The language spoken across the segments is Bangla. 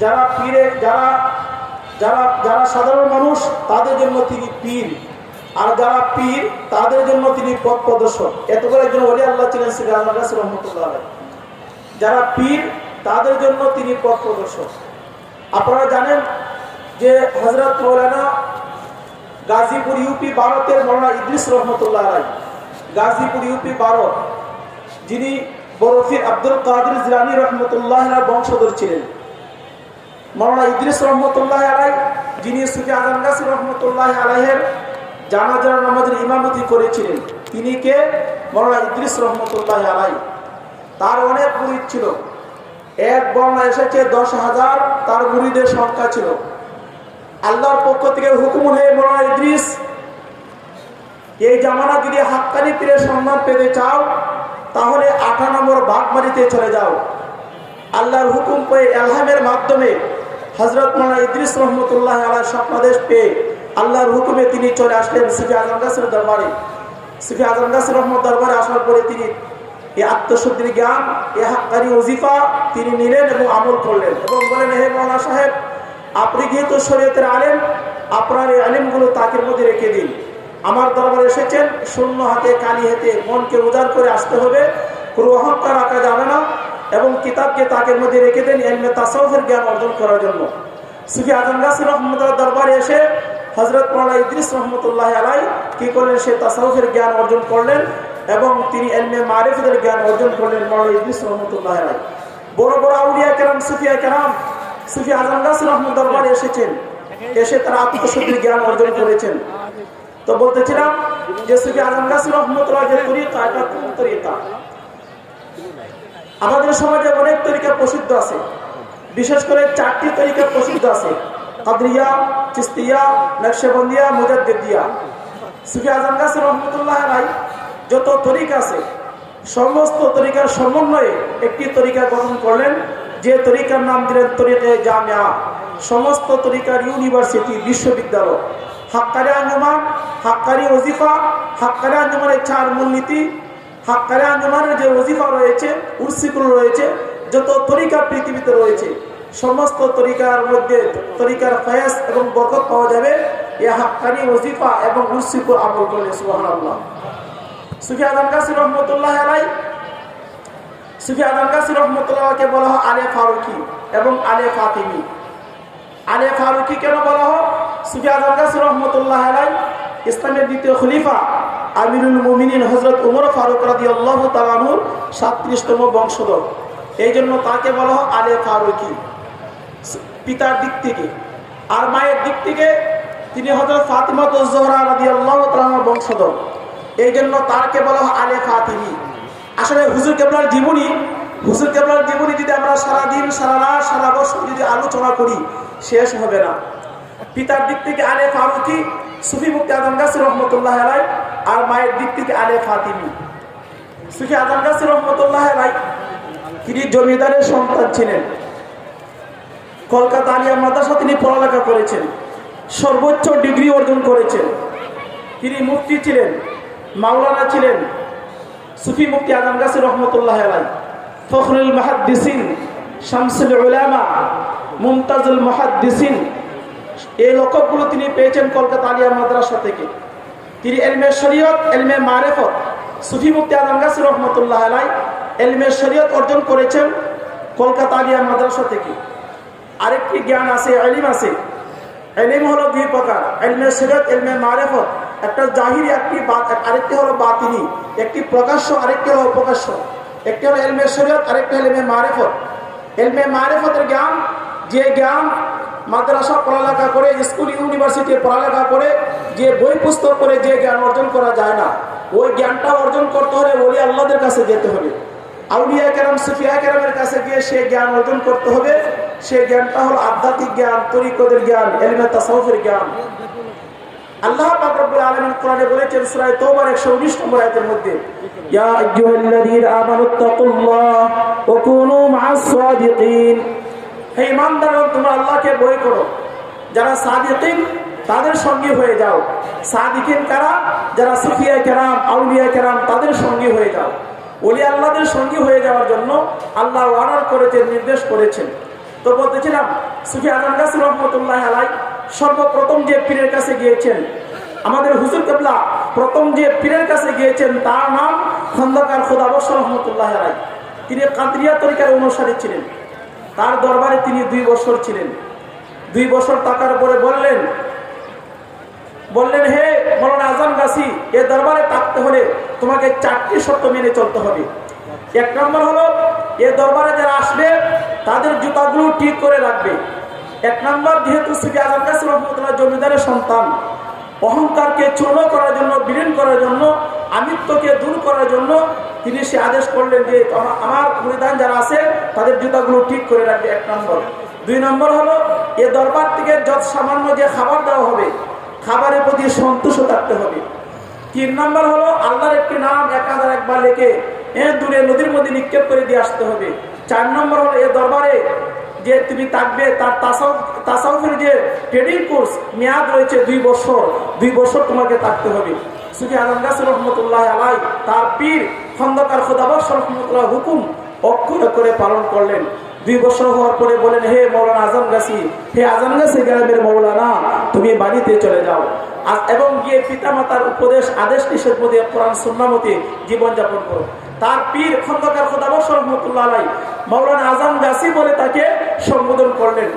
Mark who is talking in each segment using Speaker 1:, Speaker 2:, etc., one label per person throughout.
Speaker 1: যারা পীরে, যারা যারা যারা সাধারণ মানুষ, তাদের জন্য তিনি পীর। আর যারা পীর, তাদের জন্য তিনি পথ প্রদর্শক। এত করে একজন আল্লাহ ছিলেন যারা পীর, তাদের জন্য তিনি পথ প্রদর্শক। আপনারা জানেন যে হজরত মৌলানা গাজীপুর ইউপি ভারতের মৌলানা ইদ্রিস রহমতুল্লাহ আলাই গাজীপুর ইউপি ভারত যিনি বরফির আব্দুল কাদির জিলানি রহমতুল্লাহ বংশধর ছিলেন। মৌলানা ইদ্রিস রহমতুল্লাহ আলাই, যিনি সুফি আজম গাছি রহমতুল্লাহ আলাইহের জানাজার নামাজের ইমামতি করেছিলেন, তিনি কে? মৌলানা ইদ্রিস রহমতুল্লাহ আলাই। তার অনেক মুরিদ ছিল। এক বর্ণা এসেছে, দশ হাজার তার মুরিদের সংখ্যা ছিল। আল্লাহর পক্ষ থেকে হুকুম হয়ে মৌলানা ইদ্রিস, এই জামানা যদি হাক্কানি পীরের সম্মান পেতে চাও নম্বর বাগবাড়িতে চলে যাও। আল্লাহর হুকুম পেয়ে এলহামের মাধ্যমে হজরত মোলা ইদ্রিস রহমতুল্লাহ আলার স্বপ্নাদেশ পেয়ে আল্লাহর হুকুমে তিনি চলে আসলেন সিফি আজম গাছের দরবারে। সিফি আজম গাছের রহমত দরবারে আসার পরে তিনি এই আত্মশুদ্ধির জ্ঞান এ হাক্কানি ওজিফা তিনি নিলেন এবং আমল করলেন। এবং বলেন, হে মৌলা সাহেব, আপনি যেহেতু শরীয়তের আলেম, আপনার এই আলেমগুলো তাকের মধ্যে রেখে দিন। আমার দরবারে এসেছেন, শূন্য হাতে কালি হাতে মনকে উদার করে আসতে হবে। কোনো অহংকার রাখা যাবে না এবং কিতাবকে তাকের মধ্যে রেখে দেন এলমে তাসাউফের জ্ঞান অর্জন করার জন্য। সুফি আজম গাছি রহমতুল্লাহ দরবারে এসে হজরত মোলা ইদ্রিস রহমতুল্লাহ আলাই কি করলেন? সে তাসাউফের জ্ঞান অর্জন করলেন এবং তিনি এলমে মারিফের জ্ঞান অর্জন করলেন মোলা ইদ্রিস রহমতুল্লাহ আলাই। বড় বড় আউলিয়া কেরাম, সুফিয়া কেরাম, সুফি আজম গাছি রহমত দরবারে এসেছেন। এসে তারা আত্মশুদ্ধির জ্ঞান অর্জন করেছেন। তো বলতেছিলাম যে সুফি আজম গাছি রহমতুল্লাহ যে তরিকা এটা কোন তরিকা আমাদের সমাজে অনেক তরিকা প্রসিদ্ধ আছে। বিশেষ করে চারটি তরিকা প্রসিদ্ধ আছে। কাদরিয়া, চিস্তিয়া, নকশবন্দিয়া মুজাদ্দিয়া সুফি আজম গাছি রহমতুল্লাহ রাই যত তরিকা আছে, সমস্ত তরিকার সমন্বয়ে একটি তরিকা গঠন করলেন। যে তরিকার নাম দিলেন তরিকে জামিয়া। সমস্ত তরিকার ইউনিভার্সিটি, বিশ্ববিদ্যালয়। হাক্কারি আঞ্জমান হাক্কারি ওজিফা হাক্কারি আঞ্জমানের চার মূলনীতি হাক্কারি আঞ্জমানের যে ওজিফা রয়েছে, উর্সিকুল রয়েছে, যত তরিকা পৃথিবীতে রয়েছে, সমস্ত তরিকার মধ্যে তরিকার ফয়াস এবং বরকত পাওয়া যাবে, এ হাক্কানি ওজিফা এবং উর্সিকুল আমল করলে সুবাহ সুফি আজম কাসির রহমতুল্লাহ আলাই সুফি আজম কাসির রহমতুল্লাহকে বলা হয় আলে ফারুকি এবং আলে ফাতিমি। আলে ফারুকি কেন বলা হয়? সুফি আজম কাসির রহমতুল্লাহ আলাই ইসলামের দ্বিতীয় খলিফা আমিরুল মুমিনিন হজরত উমর ফারুক রাদি আল্লাহ তালানুর সাতত্রিশতম বংশধর। এই জন্য তাকে বলা হয় আলে ফারুকি। পিতার দিক থেকে। আর মায়ের দিক থেকে তিনি হজরত ফাতিমা জোহরা রাদি আল্লাহ তালানুর বংশধর। এই জন্য তারকে বলা হয় আলে ফাতিমি। আসলে হুজুর কেবলার জীবনী, হুজুর কেবলার জীবনী যদি আমরা সারাদিন, সারা রাত, সারা বছর যদি আলোচনা করি, শেষ হবে না। পিতার দিক থেকে আলে ফারুকি, সুফি মুক্তি আজম গাছির রহমতুল্লাহ আলাই, আর মায়ের দিক থেকে আলে ফাতিমি। সুফি আজম গাছির রহমতুল্লাহ আলাই, তিনি জমিদারের সন্তান ছিলেন। কলকাতা আলিয়া মাদ্রাসা তিনি পড়ালেখা করেছেন। সর্বোচ্চ ডিগ্রি অর্জন করেছেন। তিনি মুক্তি ছিলেন, মাওলানা ছিলেন, সুফি মুক্তি আজম গাছির রহমতুল্লাহ আলাই। ফখরুল মাহাদ্দিসিন, শামসুল উলামা, মুমতাজুল মাহাদ্দিসিন এই লকবগুলো তিনি পেয়েছেন কলকাতা আলিয়া মাদ্রাসা থেকে। তিনি এলমে শরীয়ত, এলমে মারেফত, সুফি মুক্তি আজম গাছির রহমতুল্লাহ আলাই এলমে শরীয়ত অর্জন করেছেন কলকাতা আলিয়া মাদ্রাসা থেকে। আরেকটি জ্ঞান আছে, এলিম আছে। এলিম হলো দুই প্রকার, এলমে শরীয়ত, এলমে মারেফত। একটা জাহিরি, একটি আরেকটি হলো বাতিনি। একটি প্রকাশ্য, আরেকটি হলো প্রকাশ্য একটি হলো এলমে শরীয়ত, আরেকটি হলো এলমে মারেফত। এলমে মারেফতের জ্ঞান, যে জ্ঞান মাদ্রাসা পড়ালেখা করে, স্কুল, ইউনিভার্সিটি পড়ালেখা করে যে বই পুস্তক করে যে জ্ঞান অর্জন করা যায় না। ওই জ্ঞানটা অর্জন করতে হলে ওলি আল্লাহদের কাছে যেতে হবে। আউলিয়া কেরাম, সুফিয়া কেরামের কাছে গিয়ে সে জ্ঞান অর্জন করতে হবে। সে জ্ঞানটা হলো আধ্যাত্মিক জ্ঞান, তরিকদের জ্ঞান, এলিমে তাসাউফের জ্ঞান। আল্লাহ পাক রব্বুল কোরআনে বলেছেন, সূরা তওবার 119 নম্বর মধ্যে, ইয়া আইয়ুহাল্লাযীনা আমানুত্তাকুল্লাহ ওয়া কুনু মা'আস সাদিকিন। হে ইমানদারগণ, তোমরা আল্লাহকে ভয় করো। যারা সাদিকিন, তাদের সঙ্গী হয়ে যাও। সাদিকিন কারা? যারা সুফিয়া কেরাম আউলিয়া কেরাম, তাদের সঙ্গী হয়ে যাও। ওলি আল্লাহদের সঙ্গী হয়ে যাওয়ার জন্য আল্লাহ অর্ডার করেছেন, নির্দেশ করেছেন। তো বলতেছিলাম সুফি আজম গাছির রহমতুল্লাহ আলাই সর্বপ্রথম যে পীরের কাছে গিয়েছেন, আমাদের হুজুর কেবলা প্রথম যে পীরের কাছে গিয়েছেন, তার নাম খন্দকার খুদাবস রহমতুল্লাহ আলাই। তিনি কাদরিয়া তরিকার অনুসারী ছিলেন। তার দরবারে তিনি দুই বছর ছিলেন। দুই বছর থাকার পরে বললেন বললেন, হে মৌলানা আজম গাছি এ দরবারে থাকতে হলে তোমাকে চারটি শর্ত মেনে চলতে হবে। এক নম্বর হলো, এ দরবারে যারা আসবে, তাদের জুতাগুলো ঠিক করে রাখবে। এক নম্বর, যেহেতু শ্রী আজম গাছি রহমতুল্লাহ জমিদারের সন্তান অহংকারকে চূর্ণ করার জন্য, বিলীন করার জন্য, আমিত্বকে দূর করার জন্য তিনি সে আদেশ করলেন যে, আমার পরিধান যারা আছে, তাদের জুতাগুলো ঠিক করে রাখবে। এক নম্বর। দুই নম্বর হলো, এ দরবার থেকে যত সামান্য যে খাবার দেওয়া হবে, খাবারের প্রতি সন্তুষ্ট থাকতে হবে। তিন নম্বর হলো, আল্লাহর একটি নাম এক হাজার একবার লেখে এ দূরে নদীর মধ্যে নিক্ষেপ করে দিয়ে আসতে হবে। চার নম্বর হলো, এ দরবারে যে তুমি থাকবে, তার তাসাউফের যে ট্রেডিং কোর্স মেয়াদ রয়েছে দুই বছর দুই বছর তোমাকে থাকতে হবে। সুফি আলম গাছ রহমতুল্লাহ আলাই, তার পীর খন্দকার খুদাবাস রহমতুল্লাহ হুকুম অক্ষর করে পালন করলেন। দুই বছর হওয়ার পরে বলেন হে মৌলানা আজম গাছি হে আজম গাছি গ্রামের মৌলানা, তুমি বাড়িতে চলে যাও। এবং গিয়ে পিতামাতার উপদেশ, আদেশ নিষেধ মধ্যে, কোরআন সুন্নামতে জীবনযাপন করো। তার পীর খন্দকার খোদাবস রহমতুল্লাহ আলাই মৌলানা আজম গাছি বলে তাকে সম্বোধন করলেন।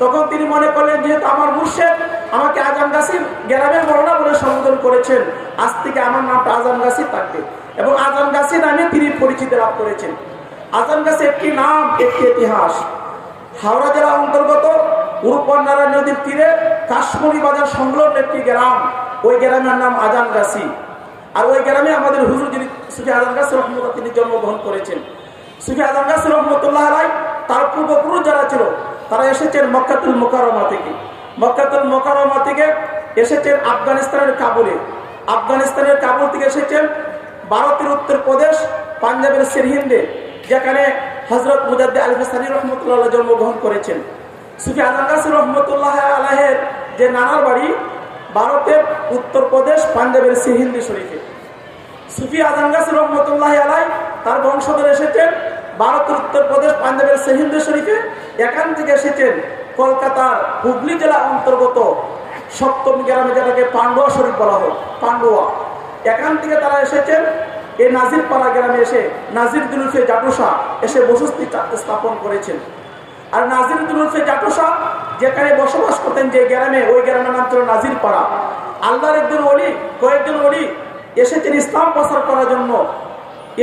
Speaker 1: তখন তিনি মনে করলেন, যেহেতু আমার মুর্শেদ আমাকে আজম গাছির গ্রামের মৌলানা বলে সম্বোধন করেছেন, আজ থেকে আমার নামটা আজম গাছি থাকবে এবং আজম গাছি নামে তিনি পরিচিতি লাভ করেছেন। আজম গাছি একটি নাম, একটি ইতিহাস। হাওড়া জেলা অন্তর্গত উরুপন্নারা নদীর তীরে কাশ্মীরি বাজার সংলগ্ন একটি গ্রাম। ওই গ্রামের নাম আজান গাছি আর ওই গ্রামে আমাদের হুজুর যিনি সুফি আজান গাছি রহমতুল্লাহ তিনি জন্মগ্রহণ করেছেন। সুফি আজান গাছি রহমতুল্লাহ আলাই তার পূর্বপুরুষ যারা ছিল, তারা এসেছেন মক্কাতুল মোকারমা থেকে। মক্কাতুল মোকারমা থেকে এসেছেন আফগানিস্তানের কাবুলে। আফগানিস্তানের কাবুল থেকে এসেছেন ভারতের উত্তরপ্রদেশ পাঞ্জাবের সিরহিন্দে, যেখানে হজরত মুজাদ্দে আলিফ সানি রহমতুল্লাহ জন্মগ্রহণ করেছেন। সুফি আজাকাসি রহমতুল্লাহ আলাহের যে নানার বাড়ি, ভারতের উত্তরপ্রদেশ পাঞ্জাবের সিহিন্দি শরীফে। সুফি আজানগাসি রহমতুল্লাহ আলাই, তার বংশধর এসেছেন ভারতের উত্তরপ্রদেশ, পাঞ্জাবের সেহিন্দ শরীফে। এখান থেকে এসেছেন কলকাতার হুগলি জেলা অন্তর্গত সপ্তম গ্রামে, যেটাকে পান্ডুয়া শরীফ বলা হয়, পান্ডুয়া। এখান থেকে তারা এসেছেন, এই নাজিরপাড়া গ্রামে এসে নাজির দুলুফে জাটুসা এসে বসতি স্থাপন করেছেন। আর নাজির দুলুফে জাটুসা, যেখানে বসবাস করতেন যে গ্রামে, ওই গ্রামের নাম ছিল নাজিরপাড়া। আল্লাহর একজন অলি কয়েকজন অলি এসেছেন ইসলাম প্রচার করার জন্য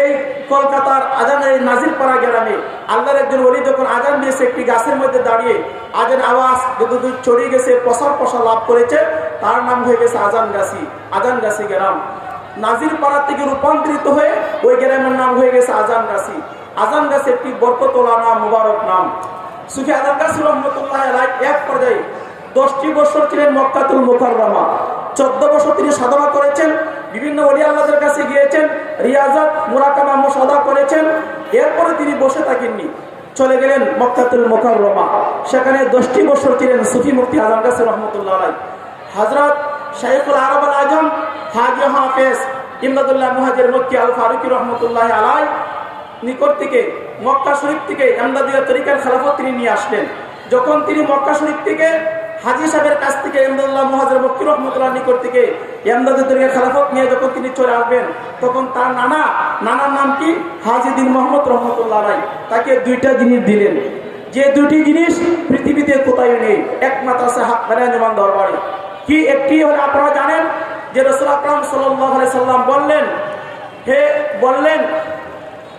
Speaker 1: এই কলকাতার আজানের নাজিরপাড়া গ্রামে আল্লাহর একজন অলি যখন আজান দিয়েছে, একটি গাছের মধ্যে দাঁড়িয়ে আজান আওয়াজ যতদূর ছড়িয়ে গেছে, প্রসার প্রসার লাভ করেছে, তার নাম হয়ে গেছে আজান গাছি আজান গাছি গ্রাম। নাজির পাড়া থেকে রূপান্তরিত হয়ে ওই গ্রামের নাম হয়ে গেছে আজান গাছি। আজান গাছি একটি বরকতলা নাম, মুবারক নাম। সুখী আজান গাছি রহমতুল্লাহ আলাই এক পর্যায়ে দশটি বছর ছিলেন মক্কাতুল মুকাররমা। চোদ্দ বছর তিনি সাধনা করেছেন। বিভিন্ন অলি কাছে গিয়েছেন, রিয়াজত, মুরাকামা, মুসাদা করেছেন। এরপরে তিনি বসে থাকেননি। চলে গেলেন মক্কাতুল মুকাররমা। সেখানে দশটি বছর ছিলেন সুফি মুফতি আজম গাছি রহমতুল্লাহ আলাই হজরত শাইখুল আরব আল আজম, হাজি হাফেজ ইমদাদুল্লাহ মুহাজির মক্কি আল ফারুকি রহমতুল্লাহ আলাই নিকট থেকে মক্কা শরীফ থেকে এমদাদিয়া তরিকার খেলাফত তিনি নিয়ে আসলেন। যখন তিনি মক্কা শরীফ থেকে হাজি সাহেবের কাছ থেকে এমদাদুল্লাহ থেকে এমদাদি তরিকার খেলাফত নিয়ে যখন তিনি চলে আসবেন, তখন তার নানা, নানার নাম কি? হাজি দিন মোহাম্মদ রহমতুল্লাহ রায়। তাকে দুইটা জিনিস দিলেন। যে দুটি জিনিস পৃথিবীতে কোথায় নেই? একমাত্র আছে হাত মেরাজমান দরবারে কি একটি হলে আপনারা জানেন যে রসুল আকরাম সাল্লাম বললেন, হে বললেন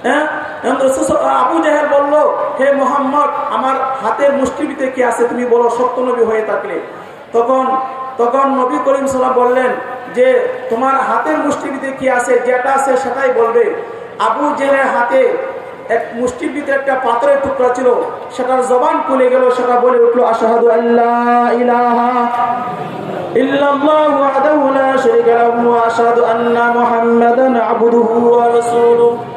Speaker 1: হ্যাঁ আবু জাহের বলল, হে মোহাম্মদ, আমার হাতের মুষ্টিতে কি আছে তুমি বলো, সত্য নবী হয়ে থাকলে। তখন তখন নবী করিম সাল্লাম বললেন যে, তোমার হাতের মুষ্টিতে কি আছে, যেটা আছে সেটাই বলবে। আবু জেহের হাতে এক মুষ্টির একটা পাথরের টুকরা ছিল, সেটার জবান খুলে গেল, সেটা বলে উঠল, আশাহাদু আল্লাহ ইলাহা ইল্লাল্লাহু ওয়াহদাহু লা শারীকা লাহু ওয়া আশহাদু আন্না মুহাম্মাদান আবদুহু ওয়া রাসূলুহু।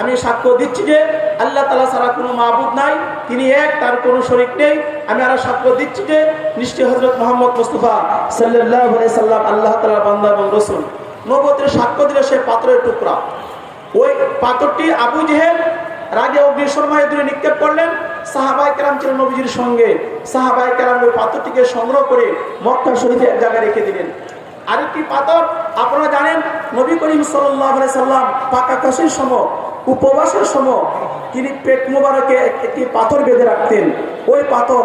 Speaker 1: আমি সাক্ষ্য দিচ্ছি যে আল্লাহ তালা ছাড়া কোনো মাহবুদ নাই, তিনি এক, তার কোনো শরিক নেই। আমি আরও সাক্ষ্য দিচ্ছি যে নিশ্চয় হজরত মোহাম্মদ মুস্তফা সাল্লাহ সাল্লাম আল্লাহ তালা বান্দা এবং রসুল। নবতের সাক্ষ্য দিল সে পাথরের টুকরা। ওই পাথরটি আবু জেহেল রাগে অগ্নিশর্মায় দূরে নিক্ষেপ করলেন। সাহাবাই কেরাম ছিলেন নবীজির সঙ্গে। সাহাবাই কেরাম ওই পাথরটিকে সংগ্রহ করে মক্কা শরীফে এক জায়গায় রেখে দিলেন। আরেকটি পাথর, আপনারা জানেন, নবী করিম সাল্লাহ সাল্লাম পাকা কাশির সময় উপবাসের সময় তিনি পেট মোবারকে একটি পাথর বেঁধে রাখতেন। ওই পাথর,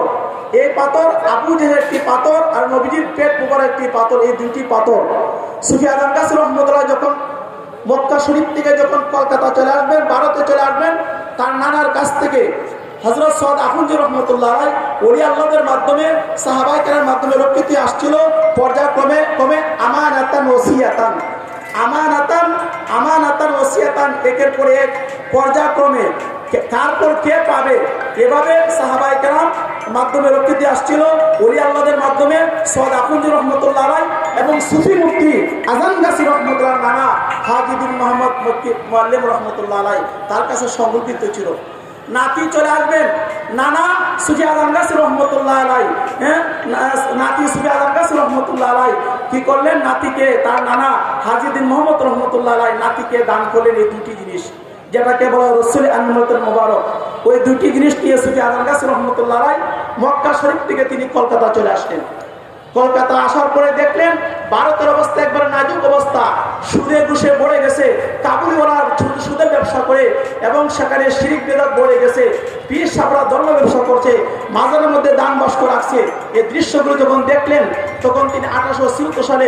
Speaker 1: এই পাথর আবু জেহের একটি পাথর আর নবীজির পেট মোবারক একটি পাথর, এই দুইটি পাথর। সুফি আজম কাসির রহমতুল্লাহ যখন মক্কা শরীফ থেকে যখন কলকাতা চলে আসবেন, ভারতে চলে আসবেন, তার নানার কাছ থেকে হজরত সদ আফুজি রহমতুল্লাহ ওলি আল্লাহদের মাধ্যমে সাহাবাইকারের মাধ্যমে রক্ষিত আসছিল। পর্যায়ক্রমে ক্রমে আমান আতান ওসিয়াতান। আমানাতান আমানাতান ওসিয়াতান একের পরে এক পর্যায়ক্রমে তারপর কে পাবে? এভাবে সাহাবাই কেরাম মাধ্যমে রক্ষিতে আসছিল। ওলি আল্লাহদের মাধ্যমে সদ আকুঞ্জ রহমতুল্লাহ রায় এবং সুফি মুক্তি আজান গাছি রহমতুল্লাহ নানা হাজিদিন মোহাম্মদ মোয়াল্লিম রহমতুল্লাহ রায় তার কাছে সংরক্ষিত ছিল। নাতি চলে আসবেন। নানা সুফি আজম গাছ রহমতুল্লাহ আলাই হ্যাঁ? নাতি সুফি আজম গাছ রহমতুল্লাহ আলাই কি করলেন? নাতিকে, তার নানা হাজিদিন মোহাম্মদ রহমতুল্লাহ রায় নাতিকে দান করলেন এই দুটি জিনিস। যেটাকে বলা রসুল আনমতের মোবারক। ওই দুটি জিনিস নিয়ে সুফি আলম গাছ রহমতুল্লাহ রায় মক্কা শরীফ থেকে তিনি কলকাতা চলে আসলেন। কলকাতা আসার পরে দেখলেন ভারতের অবস্থা একবার নাজুক অবস্থা। সুদে ঘুষে বড়ে গেছে। কাবুলি ওনার সুদের ব্যবসা করে এবং সেখানে শিরিক বেদত বড়ে গেছে। পীর সাবরা ধর্ম ব্যবসা করছে। মাজারের মধ্যে দান বাস্ক রাখছে। এই দৃশ্যগুলো যখন দেখলেন, তখন তিনি আঠারোশো ছিয়াত্তর সালে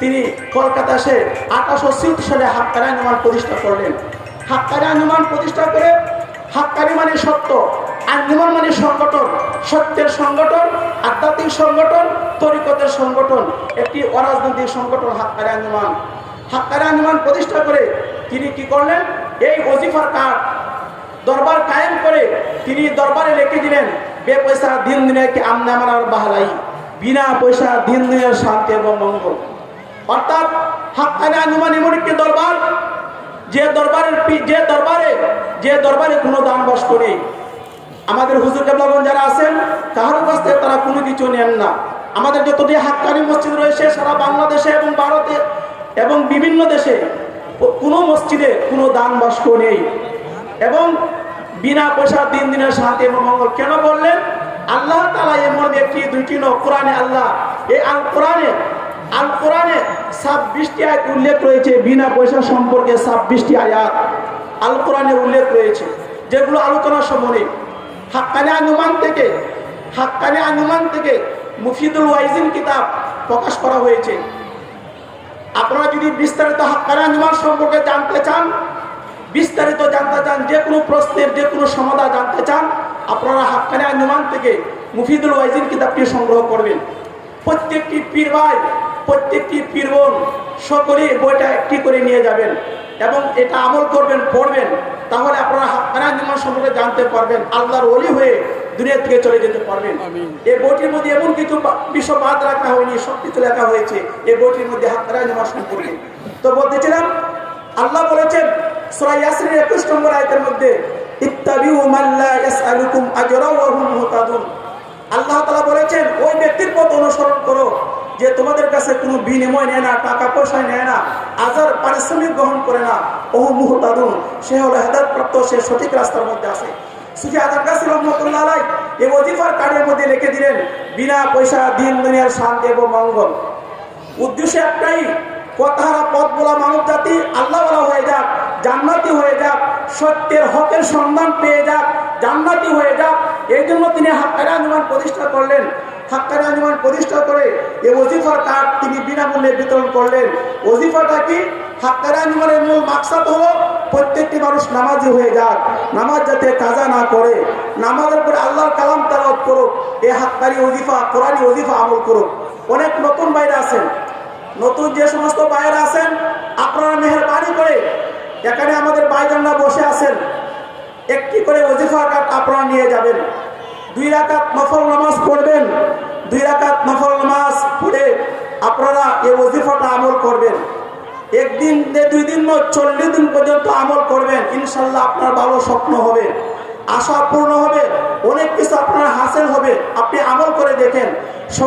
Speaker 1: তিনি কলকাতা এসে আঠারোশো ছিয়াত্তর সালে হাক্কারা নির্মাণ প্রতিষ্ঠা করলেন। হাক্কারা নির্মাণ প্রতিষ্ঠা করে হাক্কানি মানে সত্য। মানে সংগঠন, সত্যের সংগঠন, আধ্যাত্মিক সংগঠন, তরিকতের সংগঠন, একটি অরাজনৈতিক সংগঠন হাক্কারি আঞ্জুমান হাক্কারি আঞ্জুমান প্রতিষ্ঠা করে তিনি কি করলেন? এই ওজিফার কার্ড, দরবার কায়েম করে তিনি দরবারে লিখে দিলেন, বে পয়সা দিন দিনে কি আমনে বাহালাই, বিনা পয়সা দিন দিনের শান্তি এবং মঙ্গল অর্থাৎ হাক্কানি আঞ্জুমান এমন একটি দরবার, যে দরবারের যে দরবারে যে দরবারে কোনো দান বাস করে আমাদের হুজুর কেবলাগন যারা আছেন কাহার কাছ থেকে তারা কোনো কিছু নেন না। আমাদের যতটি হাক্কানি মসজিদ রয়েছে, সারা বাংলাদেশে এবং ভারতে এবং বিভিন্ন দেশে কোনো মসজিদে কোনো দান বাস্ক নেই। এবং বিনা পয়সা দিন দিনের এবং মঙ্গল। কেন বললেন? আল্লাহ তালা মধ্যে একটি, দুইটি ন কোরআনে আল্লাহ। এই আল কোরআনে আল কোরআনে ছাব্বিশটি আয়াত উল্লেখ রয়েছে, বিনা পয়সা সম্পর্কে ছাব্বিশটি আয়াত আল কোরআনে উল্লেখ রয়েছে, যেগুলো আলোচনার সময় হাক্কানি আনুমান থেকে, হাক্কানি আনুমান থেকে মুফিদুল ওয়াইজিন কিতাব প্রকাশ করা হয়েছে। আপনারা যদি বিস্তারিত হাক্কানি আনুমান সম্পর্কে জানতে চান, বিস্তারিত জানতে চান, যে কোনো প্রশ্নের যে কোনো সমাধান জানতে চান, আপনারা হাক্কানি আনুমান থেকে মুফিদুল ওয়াইজিন কিতাবটি সংগ্রহ করবেন। প্রত্যেকটি পীর ভাই, প্রত্যেকটি পীর বোন সকলেই বইটা একটি করে নিয়ে যাবেন। এবং এটা আমল করবেন পড়বেন তাহলে আপনারা হাক্কানি আনুমান সম্পর্কে জানতে পারবেন আল্লাহর ওলি হয়ে দুনিয়া থেকে চলে যেতে পারবেন। এই বইটির মধ্যে এমন কিছু বা- বিষয় বাদ রাখা হয়নি সব কিছু লেখা হয়েছে এই বইটির মধ্যে হাক্কানি আনুমান সম্পর্কে। তো বলতেছিলাম আল্লাহ বলেছেন সূরা ইয়াসিনের 21 নম্বর আয়াতের মধ্যে ইত্তাবিউ মান লা ইয়াসআলুকুম আজরা ওয়া হুম মুহতাদুন। আল্লাহ তাআলা বলেছেন ওই ব্যক্তির পথ অনুসরণ করো। যে তোমাদের কাছে কোনো বিনিময় নেয় না, টাকা পয়সা নেয় না, আজার পারিশ্রমিক গ্রহণ করে না, ওহু মুহতাদুন, সে হলো হেদায়ত প্রাপ্ত সে সঠিক রাস্তার মধ্যে আছে। কার্ডের মধ্যে দিলেন, বিনা পয়সা দিন দুনিয়ার মঙ্গল। জাতি, আল্লাহ হয়ে যাক, জান্নাতি হয়ে যাক, সত্যের হকের পেয়ে যাক হয়ে যাক এই জন্য তিনি হাক্কারি প্রতিষ্ঠা করলেন। হাক্কারি আঞ্জুমান প্রতিষ্ঠা করে এই ওজিফার কার্ড তিনি বিনামূল্যে বিতরণ করলেন। ওজিফাটা কি? হাক্কারি আঞ্জুমানের মূল মাকসাদ হলো প্রত্যেকটি মানুষ নামাজি হয়ে যাক, নামাজ যাতে কাজা না করে। নামাজের পরে আল্লাহর কালাম তালাত করুক, এ হাক্কারি ওজিফা, কোরআনি ওজিফা আমল করুক। অনেক নতুন বাইরে আছেন। নতুন যে সমস্ত বাইরে আছেন, আপনারা মেহরবানি করে এখানে আমাদের বাইজানরা বসে আছেন। একটি করে ওজিফা কার্ড আপনারা নিয়ে যাবেন। দুই রাকাত নফল নামাজ পড়বেন। দুই রাকাত নফল নামাজ পড়ে আপনারা এই ওজিফাটা আমল করবেন। একদিন দুই দিন চল্লিশ দিন পর্যন্ত আমল করবেন। ইনশাল্লাহ আপনার ভালো স্বপ্ন হবে, আশা পূর্ণ হবে, অনেক কিছু আপনার হাসিল হবে। আপনি আমল করে দেখেন।